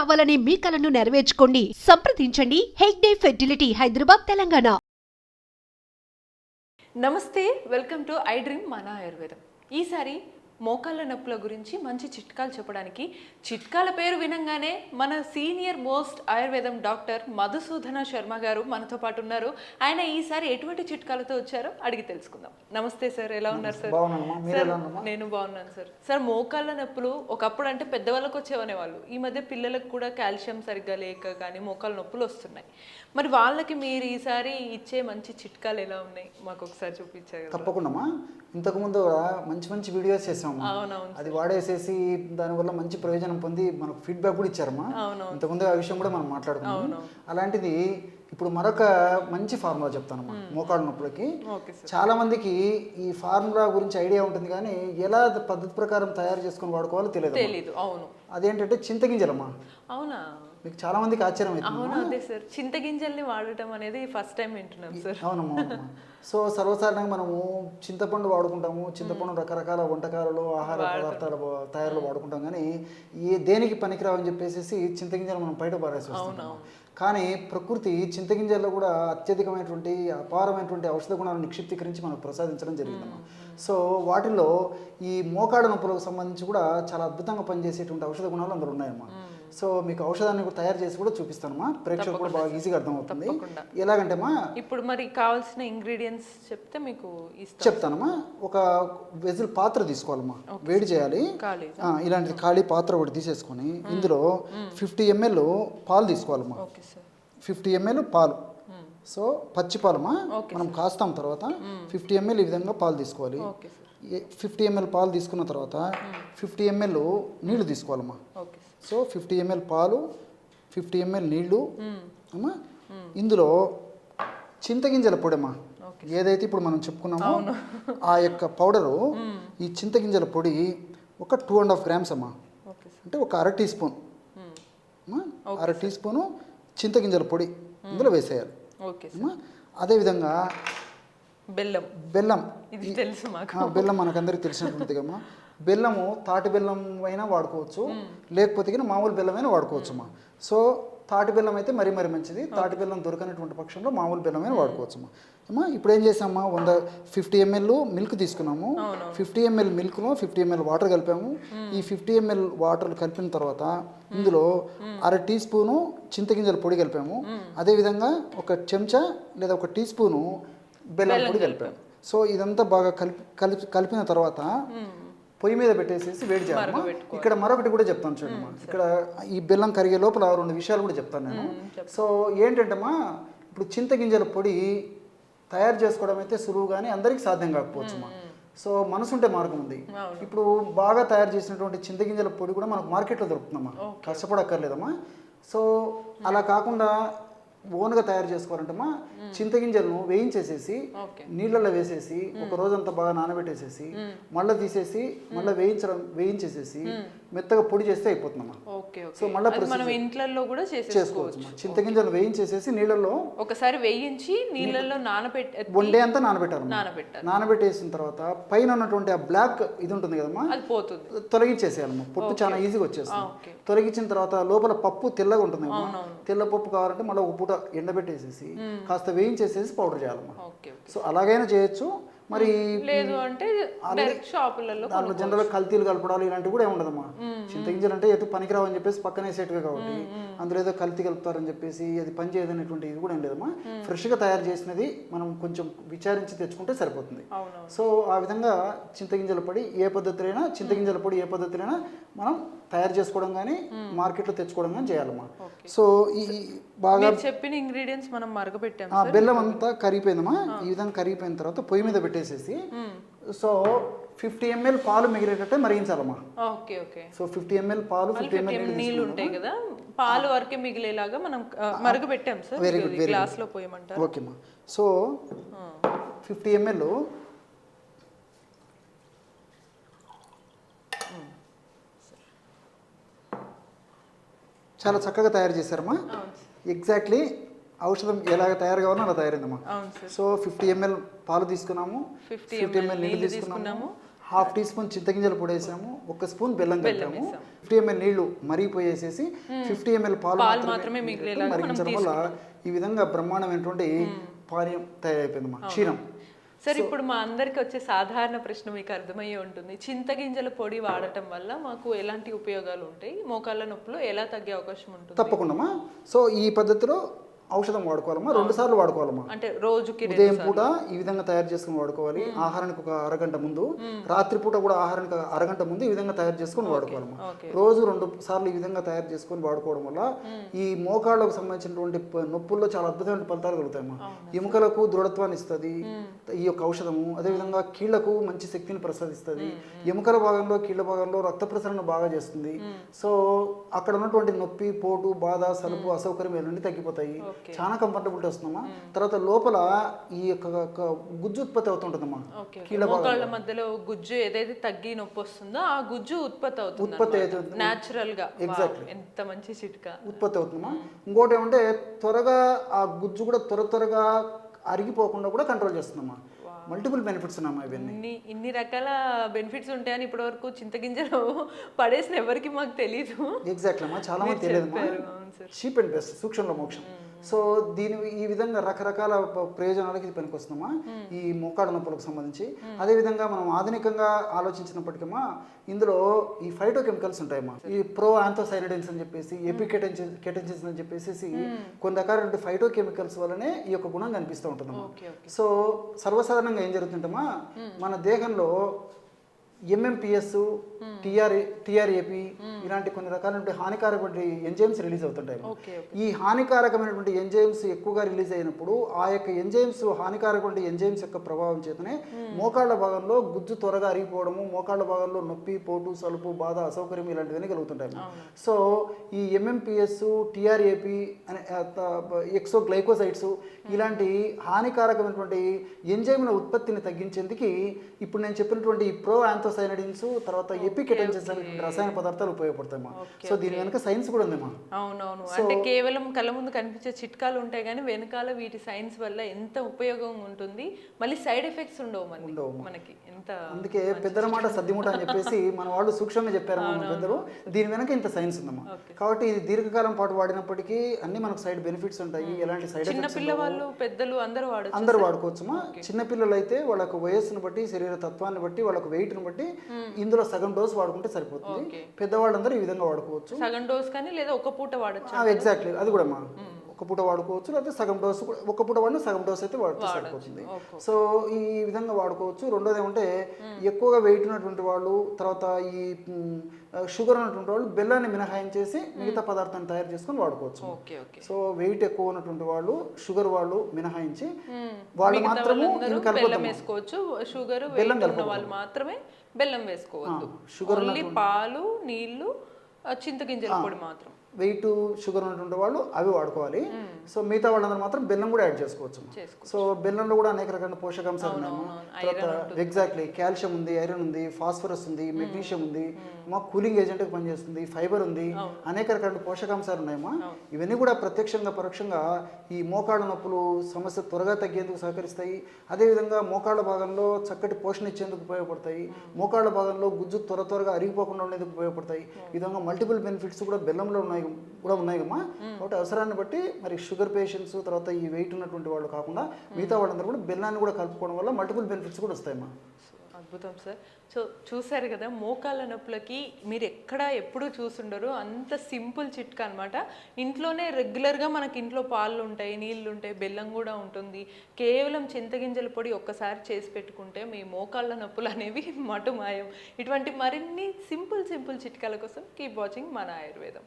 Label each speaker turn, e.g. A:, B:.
A: కావాలనే మీ కలను నెరవేర్చుకోండి. సంప్రదించండి. హెగ్డే ఫెర్టిలిటీ హైదరాబాద్ తెలంగాణ.
B: నమస్తే. వెల్కమ్ టు ఐ డ్రీమ్ మన ఆయుర్వేదం. ఈసారి మోకాళ్ళ నొప్పుల గురించి మంచి చిట్కాలు చెప్పడానికి. చిట్కాల పేరు వినంగానే మన సీనియర్ మోస్ట్ ఆయుర్వేదం డాక్టర్ మధుసూదన శర్మ గారు మనతో పాటు ఉన్నారు. ఆయన ఈసారి ఎటువంటి చిట్కాలతో వచ్చారో అడిగి తెలుసుకుందాం. నమస్తే సార్ ఎలా ఉన్నారు సార్? నేను బాగున్నాను సార్. సార్ మోకాళ్ళ నొప్పులు ఒకప్పుడు అంటే పెద్దవాళ్ళకి వచ్చేవనే వాళ్ళు. ఈ మధ్య పిల్లలకు కూడా కాల్షియం సరిగ్గా లేక కానీ మోకాళ్ళ నొప్పులు వస్తున్నాయి. మరి వాళ్ళకి మీరు ఈసారి ఇచ్చే మంచి చిట్కాలు ఎలా ఉన్నాయి? మాకు ఒకసారి చూపించారు
C: తప్పకుండా ఇంతకుముందు మంచి మంచి వీడియోస్ చేసామమ్మా
B: అవునవును
C: అది వాడేసేసి దానివల్ల మంచి ప్రయోజనం పొంది మనకు ఫీడ్బ్యాక్ కూడా ఇచ్చారమ్మా. ఇంతకుముందు ఆ విషయం కూడా మనం మాట్లాడుకున్నాం అలాంటిది ఇప్పుడు మరొక మంచి ఫార్ములా చెప్తానమ్మా మోకాడు నొప్పులకి. చాలా మందికి ఈ ఫార్ములా గురించి ఐడియా ఉంటుంది కానీ ఎలా పద్ధతి ప్రకారం తయారు చేసుకొని వాడుకోవాలో తెలియదు అదేంటంటే చింతగింజలమ్మా.
B: అవునా?
C: మీకు చాలా మందికి ఆశ్చర్యం అవుతుంది.
B: అవును అదే సార్. చింతగింజల్ని వాడటం అనేది ఫస్ట్ టైం వింటున్నాం సార్.
C: అవునమ్మా సో సర్వసాధారణంగా మనము చింతపండు వాడుకుంటాము. చింతపండు రకరకాల వంటకాలలో ఆహార పదార్థాల తయారులో వాడుకుంటాం. కానీ ఏ దేనికి పనికిరావని చెప్పేసి చింతగింజలు మనం బయట పారేసి వస్తున్నాం కానీ ప్రకృతి చింతగింజల్లో కూడా అత్యధికమైనటువంటి అపారమైనటువంటి ఔషధ గుణాలను నిక్షిప్తీకరించి మనకు ప్రసాదించడం జరిగిందమ్మా. సో వాటిల్లో ఈ మోకాడు నొప్పులకు సంబంధించి కూడా చాలా అద్భుతంగా పనిచేసేటువంటి ఔషధ గుణాలు అందులో ఉన్నాయమ్మా. సో మీకు ఔషధాన్ని కూడా తయారు చేసి కూడా చూపిస్తానమ్మా ప్రేక్షకులు కూడా బాగా ఈజీగా అర్థమవుతుంది.
B: తప్పకుండా.
C: ఎలాగంటేమా
B: ఇప్పుడు మరి కావాల్సిన ఇంగ్రీడియంట్స్ చెప్తే మీకు
C: చెప్తానమ్మా ఒక వెజిల్ పాత్ర తీసుకోవాలమ్మా వేడి చేయాలి. ఇలాంటి ఖాళీ పాత్ర ఒకటి తీసేసుకొని ఇందులో ఫిఫ్టీ ఎంఎల్ పాలు తీసుకోవాలమ్మా ఫిఫ్టీ ఎంఎల్ పాలు. సో పచ్చి పాలమ్మా మనం కాస్తాం తర్వాత ఫిఫ్టీ ఎంఎల్ ఈ విధంగా పాలు తీసుకోవాలి. ఫిఫ్టీ ఎంఎల్ పాలు తీసుకున్న తర్వాత ఫిఫ్టీ ఎంఎల్ నీళ్ళు తీసుకోవాలమ్మా సో ఫిఫ్టీ ఎంఎల్ పాలు ఫిఫ్టీ ఎంఎల్ నీళ్ళు అమ్మా. ఇందులో చింతగింజల పొడమ్మా ఏదైతే ఇప్పుడు మనం చెప్పుకున్నామో ఆ యొక్క పౌడరు ఈ చింతగింజల పొడి ఒక టూ అండ్ హాఫ్ గ్రామ్స్ అమ్మా. అంటే ఒక అర టీ స్పూన్. అర టీ స్పూను చింతగింజల పొడి ఇందులో వేసేయాలి. అదేవిధంగా
B: బెల్లం.
C: బెల్లం.
B: ఇది తెలుసు
C: బెల్లం మనకందరికీ అమ్మా. బెల్లము తాటి బెల్లం అయినా వాడుకోవచ్చు. లేకపోతే మామూలు బెల్లమైనా వాడుకోవచ్చు అమ్మా సో తాటి బెల్లం అయితే మరీ మరీ మంచిది. తాటి బెల్లం దొరకనటువంటి పక్షంలో మామూలు బెల్లమైనా వాడుకోవచ్చు అమ్మా అమ్మా ఇప్పుడు ఏం చేసామమ్మా వంద ఫిఫ్టీ ఎంఎల్ మిల్క్ తీసుకున్నాము. ఫిఫ్టీ ఎంఎల్ మిల్క్లో ఫిఫ్టీ ఎంఎల్ వాటర్ కలిపాము. ఈ ఫిఫ్టీ ఎంఎల్ వాటర్ కలిపిన తర్వాత ఇందులో అర టీ స్పూను చింతగింజల పొడి కలిపాము. అదేవిధంగా ఒక చెంచా లేదా ఒక టీ స్పూను బెల్లం పొడి కలిపాము. సో ఇదంతా బాగా కలిపి కలిపి కలిపిన తర్వాత పొయ్యి మీద పెట్టేసేసి వేడి చేయాలమ్మా ఇక్కడ మరొకటి కూడా చెప్తాను చూడమ్మా ఇక్కడ ఈ బెల్లం కరిగే లోపల రెండు విషయాలు కూడా చెప్తాను నేను. సో ఏంటంటమ్మా ఇప్పుడు చింతగింజల పొడి తయారు చేసుకోవడం అయితే సులువు కానీ అందరికీ సాధ్యం కాకపోవచ్చమ్మా సో మనసుంటే మార్గం ఉంది. ఇప్పుడు బాగా తయారు చేసినటువంటి చింతగింజల పొడి కూడా మనకు మార్కెట్లో దొరుకుతుందమ్మా. కష్టపడక్కర్లేదమ్మా. సో అలా కాకుండా ఓన్గా తయారు చేసుకోవాలంటమ్మా. చింతగింజలను వేయించేసేసి
B: ఓకే.
C: నీళ్ళలో వేసేసి ఒక రోజంతా బాగా నానబెట్టేసేసి మళ్ళీ తీసేసి మళ్ళీ వేయించడం వేయించేసేసి మెత్తగా పొడి చేస్తే అయిపోతుందమ్మా.
B: ఓకే
C: సో మళ్ళీ
B: మనం ఇంట్లలో కూడా
C: చేసుకోవచ్చు చింతగింజలు వేయించేసేసి నీళ్ళలో
B: ఒకసారి వేయించి నీళ్ళల్లో నానబెట్టి
C: వన్ అంతా నానబెట్టాలి నానబెట్టేసిన తర్వాత పైన ఉన్నటువంటి ఆ బ్లాక్ ఇది ఉంటుంది కదమ్మా
B: అది పోతుంది.
C: తొలగించేసేయాలమ్మా పొట్టు చాలా ఈజీగా వచ్చేస్తుంది. తొలగించిన తర్వాత లోపల పప్పు తెల్లగా ఉంటుంది తెల్ల పప్పు కావాలంటే మళ్ళీ ఒక పూట ఎండబెట్టేసేసి కాస్త వేయించేసేసి పౌడర్ చేయాలమ్మా. సో అలాగైనా చేయొచ్చు. మరి
B: లేదు అంటే డైరెక్ట్ షాపులలో
C: దాంట్లో జనరల్ కల్తీలు కలపడాలు ఇలాంటివి కూడా ఏముండదమ్మా చింతగింజలు అంటే ఎటు పనికిరావు అని చెప్పేసి పక్కనే సెట్గా కాబట్టి అందులో ఏదో కల్తీ కలుపుతారని చెప్పేసి అది పని చేయదనేటువంటి ఇది కూడా ఏం లేదమ్మా. ఫ్రెష్గా తయారు చేసినది మనం కొంచెం విచారించి తెచ్చుకుంటే సరిపోతుంది. సో ఆ విధంగా చింతగింజల పొడి ఏ పద్ధతిలో చింతగింజల పొడి ఏ పద్ధతిలో మనం తయారు చేసుకోవడం కానీ మార్కెట్లో తెచ్చుకోవడం కానీ చేయాలమ్మా. సో ఈ బాగా
B: చెప్పిన ఇంగ్రీడియంట్స్ మనం మరగబెట్టాం
C: ఆ బెల్లం అంతా కరిగిపోయిందమ్మా. ఈ విధంగా కరిగిపోయిన తర్వాత పొయ్యి మీద పెట్టేసేసి సో ఫిఫ్టీ ఎంఎల్ పాలు మిగిలేటట్టే మరిగించాలమ్మా.
B: Okay okay
C: so fifty ML పాలు ఫిఫ్టీ ఎంఎల్
B: నీళ్ళు ఉంటాయి కదా. పాలు వరకే మిగిలేలాగా మనం ఆ, మరగబెట్టాం సార్.
C: Very good, very
B: గ్లాస్లో పోయమంటారు?
C: ఓకేమ్మా. సో ఫిఫ్టీ ఎంఎల్ చాలా చక్కగా తయారు చేశారమ్మా. ఎగ్జాక్ట్లీ ఔషధం ఎలాగ తయారు కావాలో అలా తయారైందమ్మా. సో ఫిఫ్టీ ఎంఎల్ పాలు తీసుకున్నాము.
B: 50
C: ఫిఫ్టీ ఎంఎల్ నీళ్ళు తీసుకున్నాము. హాఫ్ టీ స్పూన్ చింతగింజలు పొడి వేసాము. ఒక స్పూన్ బెల్లం కలిపాము. ఫిఫ్టీ ఎంఎల్ నీళ్ళు మరిగిపోయేసేసి ఫిఫ్టీ ఎంఎల్ పాలు మాత్రమే మరిగించడం వల్ల ఈ విధంగా బ్రహ్మాండమైనటువంటి పానీయం తయారైపోయింది మా క్షీరం
B: సార్ ఇప్పుడు మా అందరికి వచ్చే సాధారణ ప్రశ్న మీకు అర్థమయ్యే ఉంటుంది. చింతగింజల పొడి వాడటం వల్ల మాకు ఎలాంటి ఉపయోగాలు ఉంటాయి? మోకాళ్ళ నొప్పులు ఎలా తగ్గే అవకాశం ఉంటుంది?
C: తప్పకుండా సో ఈ పద్ధతిలో ఔషధం వాడుకోవాలమ్మా రెండు సార్లు వాడుకోవాలమ్మా.
B: అంటే రోజుకి
C: ఉదయం పూట ఈ విధంగా తయారు చేసుకుని వాడుకోవాలి. ఆహారానికి ఒక అరగంట ముందు రాత్రి పూట కూడా ఆహారానికి అరగంట ముందు ఈ విధంగా తయారు చేసుకొని వాడుకోవాలమ్మా. రోజు రెండు సార్లు ఈ విధంగా తయారు చేసుకొని వాడుకోవడం వల్ల ఈ మోకాళ్ళకు సంబంధించినటువంటి నొప్పుల్లో చాలా అద్భుతమైన ఫలితాలు కలుగుతాయమ్మా. ఎముకలకు దృఢత్వాన్ని ఇస్తుంది ఈ యొక్క ఔషధము అదేవిధంగా కీళ్ళకు మంచి శక్తిని ప్రసాదిస్తుంది. ఎముకల భాగంలో కీళ్ళ భాగంలో రక్త ప్రసరణ బాగా చేస్తుంది. సో అక్కడ ఉన్నటువంటి నొప్పి పోటు బాధ సలుపు అసౌకర్యం ఇవన్నీ తగ్గిపోతాయి. చాలా కంఫర్టబిలిటీ వస్తుందమ్మా. తర్వాత లోపల ఈ యొక్క గుజ్జు ఉత్పత్తి అవుతుంటుందమ్మా. కీళ్ళ
B: మధ్యలో గుజ్జు ఏదైతే తగ్గి నొప్పి వస్తుందో ఆ గుజ్జు ఉత్పత్తి అవుతుంది
C: ఉత్పత్తి అవుతుంది. న్యాచురల్గా.
B: వావ్, ఎంత మంచి చిట్కా.
C: ఉత్పత్తి అవుతుందమ్మా. ఇంకోటి ఏమంటే త్వరగా ఆ గుజ్జు కూడా త్వర త్వరగా అరిగిపోకుండా కూడా కంట్రోల్ చేస్తుందమ్మా. మల్టిపుల్ బెనిఫిట్స్ ఉన్నాయమ్మా ఇవన్నీ.
B: ఇన్ని ఇన్ని రకాల బెనిఫిట్స్ ఉంటాయని ఇప్పటివరకు చింతగింజలు పడేసిన ఎవరికి మాకు తెలియదు
C: ఎగ్జాక్ట్లీ అమ్మా. చాలా మంది
B: సార్.
C: చీప్ అండ్ బెస్ట్ సూక్ష్మంలో మోక్షం. సో దీని ఈ విధంగా రకరకాల ప్రయోజనాలకి ఇది పనికొస్తుందమ్మా. ఈ మోకాళ్ళ నొప్పులకు సంబంధించి. అదేవిధంగా మనం ఆధునికంగా ఆలోచించినప్పటికమ్మా ఇందులో ఈ ఫైటో కెమికల్స్ ఉంటాయమ్మా. ఈ ప్రో ఆంథోసైనడిన్స్ అని చెప్పేసి ఎపికెటెన్సిస్ కెటెన్సిస్ అని చెప్పేసి కొన్ని రకాలైన ఫైటో కెమికల్స్ వల్లనే ఈ యొక్క గుణం కనిపిస్తూ ఉంటుందమ్మా. సో సర్వసాధారణంగా ఏం జరుగుతుంటమ్మా మన దేహంలో ఎంఎంపిఎస్ టిఆర్ టిఆర్ఏపి ఇలాంటి కొన్ని రకాలైన హానికారకమైన ఎంజైమ్స్ రిలీజ్ అవుతుంటాయి. ఈ హానికారకమైనటువంటి ఎంజైమ్స్ ఎక్కువగా రిలీజ్ అయినప్పుడు ఆ యొక్క ఎంజైమ్స్ హానికారకమైన ఎంజైమ్స్ యొక్క ప్రభావం చేతనే మోకాళ్ళ భాగంలో గుజ్జు త్వరగా అరిగిపోవడము మోకాళ్ళ భాగంలో నొప్పి పోటు సలుపు బాధ అసౌకర్యం ఇలాంటివన్నీ కలుగుతుంటాయి. సో ఈ ఎంఎంపిఎస్ టిఆర్ఏపి అనే ఎక్సో గ్లైకోసైడ్స్ ఇలాంటి హానికారకమైనటువంటి ఎంజైమ్ల ఉత్పత్తిని తగ్గించేందుకు ఇప్పుడు నేను చెప్పినటువంటి ప్రో ఆంథోసైనడిన్స్ తర్వాత ఎపికెటెన్సిస్ అనేటువంటి రసాయన పదార్థాలు ఉపయోగపడతాయమ్మా. సో దీని వెనక సైన్స్ కూడా ఉందమ్మా.
B: అవునవును. అంటే కేవలం కళ్ళ ముందు కనిపించే చిట్కాలు ఉంటాయి కానీ వెనకాల వీటి సైన్స్ వల్ల ఎంత ఉపయోగం ఉంటుంది? మళ్ళీ సైడ్ ఎఫెక్ట్స్ ఉండవు మనకి. ఎంత
C: అందుకే పెద్దల మాట సద్దిమూట అని చెప్పేసి మన వాళ్ళు సూక్ష్మంగా చెప్పారమ్మా మన పెద్దలు. దీని వెనక ఇంత సైన్స్ ఉందమ్మా. కాబట్టి ఇది దీర్ఘకాలం పాటు వాడినప్పటికీ అన్ని మనకు సైడ్ బెనిఫిట్స్ ఉంటాయి. ఎలాంటి సైడ్
B: చిన్న
C: ఎఫెక్ట్స్
B: పిల్లవాళ్ళు పెద్దలు అందరూ వాడచ్చు
C: అందరూ వాడుకోవచ్చమ్మా చిన్నపిల్లలు అయితే వాళ్ళకు వయస్సును బట్టి శరీర తత్వాన్ని బట్టి వాళ్ళకు వెయిట్ని బట్టి ఇందులో సగం డోస్ వాడుకుంటే సరిపోతుంది. పెద్దవాళ్ళందరూ ఈ విధంగా వాడుకోవచ్చు.
B: సగం డోస్ కానీ లేదా ఒక పూట వాడచ్చు
C: ఎగ్జాక్ట్లీ అది కూడా అమ్మా ఒక పూట వాడుకోవచ్చు లేకపోతే సగం డోస్ కూడా ఒక పూట వాడినా సగం డోస్ అయితే వాడితే సరిపోతుంది. సో ఈ విధంగా వాడుకోవచ్చు. రెండోది ఏమంటే ఎక్కువగా వెయిట్ ఉన్నటువంటి వాళ్ళు తర్వాత ఈ షుగర్ ఉన్నటువంటి వాళ్ళు బెల్లాన్ని మినహాయించేసి మిగతా పదార్థాన్ని తయారు చేసుకొని వాడుకోవచ్చు. సో వెయిట్ ఎక్కువ ఉన్నటువంటి వాళ్ళు షుగర్ వాళ్ళు మినహాయించి వాళ్ళు మాత్రము
B: బెల్లం వేసుకోవచ్చు. షుగర్ వాళ్ళు మాత్రమే బెల్లం వేసుకోవద్దు.
C: షుగర్
B: పాలు నీళ్ళు చింతగింజల పొడి మాత్రం.
C: వెయిట్ షుగర్ ఉన్నటువంటి వాళ్ళు అవి వాడుకోవాలి. సో మిగతా వాళ్ళందరూ మాత్రం బెల్లం కూడా యాడ్
B: చేసుకోవచ్చు.
C: సో బెల్లంలో కూడా అనేక రకాల పోషకాంశాలు ఉన్నాయమ్మా తర్వాత ఎగ్జాక్ట్లీ కాల్షియం ఉంది ఐరన్ ఉంది ఫాస్ఫరస్ ఉంది మెగ్నీషియం ఉంది. మా కూలింగ్ ఏజెంట్ పనిచేస్తుంది ఫైబర్ ఉంది అనేక రకాల పోషకాంశాలు ఉన్నాయమ్మా. ఇవన్నీ కూడా ప్రత్యక్షంగా పరోక్షంగా ఈ మోకాళ్ళ నొప్పులు సమస్య త్వరగా తగ్గేందుకు సహకరిస్తాయి. అదేవిధంగా మోకాళ్ళ భాగంలో చక్కటి పోషణ ఇచ్చేందుకు ఉపయోగపడతాయి. మోకాళ్ళ భాగంలో గుజ్జు త్వర త్వరగా అరిగిపోకుండా ఉండేందుకు ఉపయోగపడతాయి. ఈ విధంగా మల్టిపుల్ బెనిఫిట్స్ కూడా బెల్లంలో ఉన్నాయి కూడా ఉన్నాయమ్మా కాబట్టి అవసరాన్ని బట్టి మరి షుగర్ పేషెంట్స్ తర్వాత ఈ వెయిట్ ఉన్నటువంటి వాళ్ళు కాకుండా మిగతా వాళ్ళందరూ కూడా బెల్లాన్ని కూడా కలుపుకోవడం వల్ల మల్టిపుల్ బెనిఫిట్స్ కూడా వస్తాయమ్మా.
B: అద్భుతం సార్. సో చూసారు కదా మోకాళ్ళ నొప్పులకి మీరు ఎక్కడ ఎప్పుడు చూసుండరు. అంత సింపుల్ చిట్కా అనమాట ఇంట్లోనే రెగ్యులర్గా మనకి ఇంట్లో పాలు ఉంటాయి నీళ్ళు ఉంటాయి బెల్లం కూడా ఉంటుంది. కేవలం చింతగింజల పొడి ఒక్కసారి చేసి పెట్టుకుంటే మీ మోకాళ్ళ నొప్పులు అనేవి మటుమాయం ఇటువంటి మరిన్ని సింపుల్ సింపుల్ చిట్కాల కోసం కీప్ వాచింగ్ మన ఆయుర్వేదం.